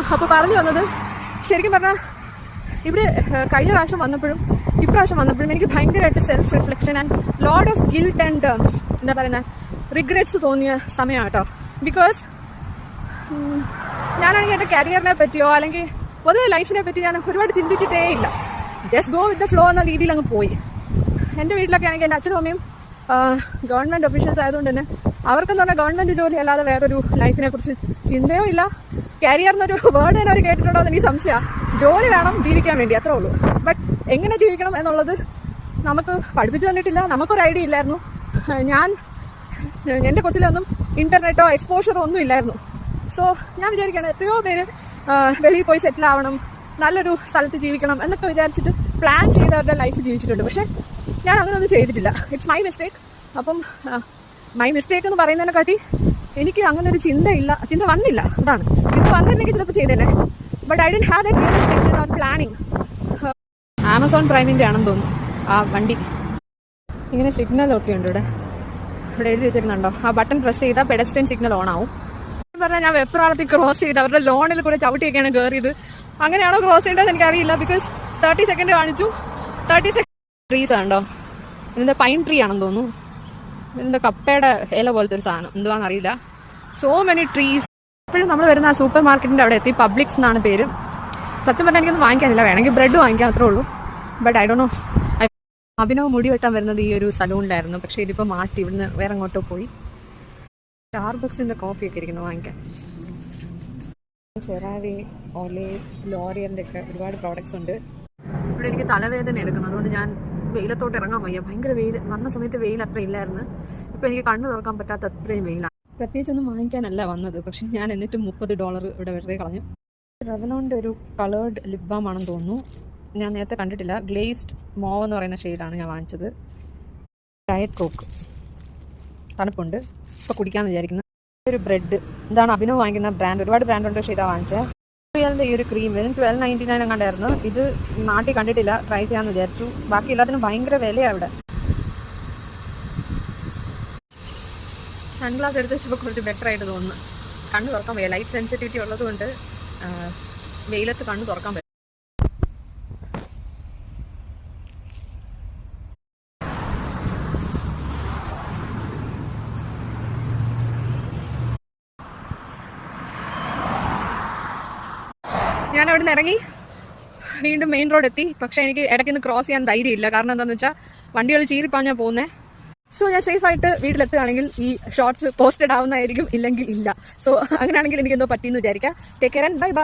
അപ്പോൾ പറഞ്ഞു വന്നത് ശരിക്കും പറഞ്ഞാൽ ഇവിടെ കഴിഞ്ഞ പ്രാവശ്യം വന്നപ്പോഴും ഇപ്രാവശ്യം വന്നപ്പോഴും എനിക്ക് ഭയങ്കരമായിട്ട് self reflection and load of guilt and എന്താ പറയുന്നത് റിഗ്രറ്റ്സ് തോന്നിയ സമയമാണ് കേട്ടോ. ബിക്കോസ് ഞാനാണെങ്കിൽ എന്റെ കരിയറിനെ പറ്റിയോ അല്ലെങ്കിൽ പൊതുവെ ലൈഫിനെ പറ്റി ഞാൻ ഒരുപാട് ചിന്തിച്ചിട്ടേ ഇല്ല. Just go with the flow എന്ന രീതിയിൽ അങ്ങ് പോയി. എന്റെ വീട്ടിലൊക്കെ ആണെങ്കിൽ എന്റെ അച്ഛനും അമ്മയും ഗവൺമെന്റ് ഒഫീഷ്യൽസ് ആയതുകൊണ്ട് തന്നെ അവർക്കെന്ന് പറഞ്ഞാൽ ഗവൺമെന്റ് ജോലി അല്ലാതെ വേറൊരു ലൈഫിനെ കുറിച്ച് ചിന്തയോ ഇല്ല. കരിയർ എന്നൊരു വേർഡ് തന്നെ അവർ കേട്ടിട്ടുണ്ടോ എന്ന് എനിക്ക് സംശയമാണ് ജോലി വേണം ജീവിക്കാൻ വേണ്ടി അത്രേ ഉള്ളൂ. ബട്ട് എങ്ങനെ ജീവിക്കണം എന്നുള്ളത് നമുക്ക് പഠിപ്പിച്ചു തന്നിട്ടില്ല. നമുക്കൊരു ഐഡിയ ഇല്ലായിരുന്നു. ഞാൻ എന്റെ കൊച്ചിലൊന്നും ഇന്റർനെറ്റോ എക്സ്പോഷറോ ഒന്നും ഇല്ലായിരുന്നു. സോ ഞാൻ വിചാരിക്കുകയാണ് എത്രയോ പേര് വെളിയിൽ പോയി സെറ്റിൽ ആവണം നല്ലൊരു സ്ഥലത്ത് ജീവിക്കണം എന്നൊക്കെ വിചാരിച്ചിട്ട് പ്ലാൻ ചെയ്തവരുടെ ലൈഫ് ജീവിച്ചിട്ടുണ്ട്. പക്ഷേ ഞാൻ അങ്ങനെയൊന്നും ചെയ്തിട്ടില്ല. ഇറ്റ്സ് മൈ മിസ്റ്റേക്ക് അപ്പം മൈ മിസ്റ്റേക്ക് എന്ന് പറയുന്നതിനെക്കാട്ടി എനിക്ക് അങ്ങനെ ഒരു ചിന്തയില്ല. ചിന്ത വന്നില്ല. അതാണ്. ചിന്ത വന്നിട്ടുണ്ടെങ്കിൽ ചിലപ്പോൾ ചെയ്തേനെ. But I don't have the section planning Amazon പ്രൈമിന്റെ ആണെന്ന് തോന്നുന്നു. ആ വണ്ടി. ഇങ്ങനെ സിഗ്നൽ ഒക്കെ ഉണ്ട് ഇവിടെ. ഇവിടെ എഴുതി വെച്ചിരുന്നുണ്ടോ ആ ബട്ടൺ പ്രസ് ചെയ്താൽ പെഡസ്ട്രിയൻ സിഗ്നൽ ഓൺ ആവും. പറഞ്ഞാൽ ഞാൻ വെപ്രാളത്തിൽ ക്രോസ് ചെയ്ത് അവരുടെ ലോണിൽ കൂടെ ചവിട്ടിയൊക്കെയാണ് കയറിയത് അങ്ങനെയാണോ ക്രോസ് ചെയ്യേണ്ടത് എനിക്കറിയില്ല. ബിക്കോസ് തേർട്ടി സെക്കൻഡ് കാണിച്ചു. തേർട്ടി സെക്കൻഡ് ട്രീസ് ആണോ ഇതിന്റെ പൈൻ ട്രീ ആണെന്ന് തോന്നുന്നു. ഇതിന്റെ കപ്പയുടെ ഇല പോലത്തെ ഒരു സാധനം. എന്തുവാന്ന് അറിയില്ല സോ മെനി ട്രീസ് എപ്പോഴും നമ്മൾ വരുന്ന ആ സൂപ്പർ മാർക്കറ്റിന്റെ അവിടെ എത്തി. പബ്ലിക്സ് എന്നാണ് പേര്. സത്യം പറഞ്ഞാൽ എനിക്കൊന്നും വാങ്ങിക്കാനില്ല. വേണമെങ്കിൽ ബ്രെഡ് വാങ്ങിക്കാൻ അത്രേ ഉള്ളൂ. ബട്ട് ഐ ഡോ നോ അഭിനവ് മുടി വെട്ടാൻ വരുന്നത് ഈ ഒരു സലൂണിലായിരുന്നു. പക്ഷേ ഇതിപ്പോൾ മാറ്റി ഇവിടുന്ന് വേറെ അങ്ങോട്ടോ പോയി. സ്റ്റാർബക്സിന്റെ കോഫിയൊക്കെ ഇരിക്കുന്നു വാങ്ങിക്കാൻ. സെറാവി ഓലെ ലോറിയറിന്റെ ഒക്കെ ഒരുപാട് പ്രോഡക്റ്റ്സ് ഉണ്ട്. ഇവിടെ എനിക്ക് തലവേദന എടുക്കുന്നു. അതുകൊണ്ട് ഞാൻ വെയിലത്തോട്ട് ഇറങ്ങാൻ വയ്യ. ഭയങ്കര വെയിൽ വന്ന സമയത്ത് വെയിൽ അത്ര ഇല്ലായിരുന്നു. ഇപ്പം എനിക്ക് കണ്ണു തുറക്കാൻ പറ്റാത്ത അത്രയും വെയിലാണ് പ്രത്യേകിച്ചൊന്നും വാങ്ങിക്കാനല്ല വന്നത്. പക്ഷേ ഞാൻ എന്നിട്ട് മുപ്പത് ഡോളർ ഇവിടെ വെറുതെ കളഞ്ഞു. റെവലോണിന്റെ ഒരു കളേർഡ് ലിപ് ബാം ആണെന്ന് തോന്നുന്നു. ഞാൻ നേരത്തെ കണ്ടിട്ടില്ല. ഗ്ലേസ്ഡ് മോവ് എന്ന് പറയുന്ന ഷെയ്ഡാണ് ഞാൻ വാങ്ങിച്ചത്. ഡയറ്റ് കോക്ക് തണുപ്പുണ്ട്. ഇപ്പോൾ കുടിക്കാമെന്ന് വിചാരിക്കുന്നു. ഒരു ബ്രെഡ് ഇതാണ് അഭിനവ് വാങ്ങിക്കുന്ന ബ്രാൻഡ് ഒരുപാട് ബ്രാൻഡ് ഉണ്ട് പക്ഷേ ഇതാ വാങ്ങിച്ചത് ഈ ഒരു ക്രീം വരും ട്വൽവ് നയന്റി നയൻ കണ്ടായിരുന്നു ഇത് നാട്ടിൽ കണ്ടിട്ടില്ല. ട്രൈ ചെയ്യാമെന്ന് വിചാരിച്ചു. ബാക്കി എല്ലാത്തിനും ഭയങ്കര വിലയാണ് അവിടെ സൺഗ്ലാസ് എടുത്ത് വെച്ചപ്പോൾ കുറച്ച് ബെറ്റർ ആയിട്ട് തോന്നുന്നു. കണ്ണ് തുറക്കാൻ വയ്യ. ലൈറ്റ് സെൻസിറ്റിവിറ്റി ഉള്ളതുകൊണ്ട് വെയിലത്ത് കണ്ണ് തുറക്കാൻ പറ്റും ഞാൻ അവിടെ നിന്ന് ഇറങ്ങി. വീണ്ടും മെയിൻ റോഡ് എത്തി. പക്ഷേ എനിക്ക് ഇടയ്ക്കൊന്ന് ക്രോസ് ചെയ്യാൻ ധൈര്യമില്ല. കാരണം എന്താണെന്ന് വെച്ചാൽ വണ്ടികൾ ചീറിപ്പാഞ്ഞാൽ പോകുന്നത് സോ ഞാൻ സേഫ് ആയിട്ട് വീട്ടിലെത്തുകയാണെങ്കിൽ ഈ ഷോർട്സ് പോസ്റ്റഡ് ആവുന്നതായിരിക്കും ഇല്ലെങ്കിൽ ഇല്ല. സോ അങ്ങനെയാണെങ്കിൽ എനിക്ക് എന്തോ പറ്റിയെന്ന് വിചാരിക്കാം. Take care and bye bye